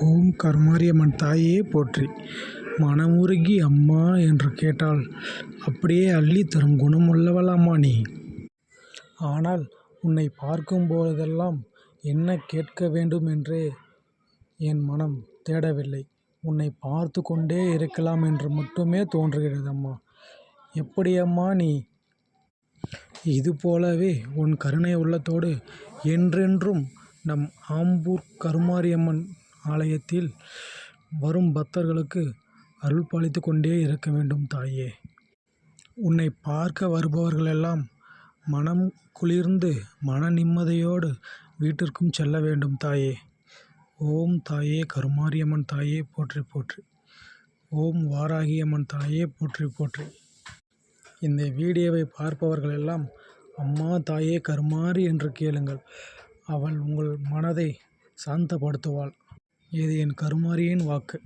ஓம் கருமாரியம்மன் தாயே போற்றி. மனமுருகி அம்மா என்று கேட்டால் அப்படியே அள்ளித் தரும் குணமுள்ளவள் அம்மா நீ. ஆனால் உன்னை பார்க்கும் போதெல்லாம் என்ன கேட்க வேண்டும் என்றே என் மனம் தேடவில்லை. உன்னை பார்த்து கொண்டே இருக்கலாம் என்று மட்டுமே தோன்றுகிறது அம்மா எப்படி அம்மா நீ? இது போலவே உன் கருணை உள்ளத்தோடு என்றென்றும் நம் ஆம்பூர் கருமாரியம்மன் ஆலயத்தில் வரும் பக்தர்களுக்கு அருள் பாலித்து கொண்டே இருக்க வேண்டும் தாயே. உன்னை பார்க்க வருபவர்களெல்லாம் மனம் குளிர்ந்து மன நிம்மதியோடு வீட்டிற்கும் செல்ல வேண்டும் தாயே. ஓம் தாயே கருமாரியம்மன் தாயே போற்றி போற்றி. ஓம் வாராகியம்மன் தாயே போற்றி போற்றி. இந்த வீடியோவை பார்ப்பவர்கள் எல்லாம் அம்மா தாயே கருமாறி என்று கேளுங்கள். அவள் உங்கள் மனதை சாந்தப்படுத்துவாள். இது என் கருமாரியின் வாக்கு.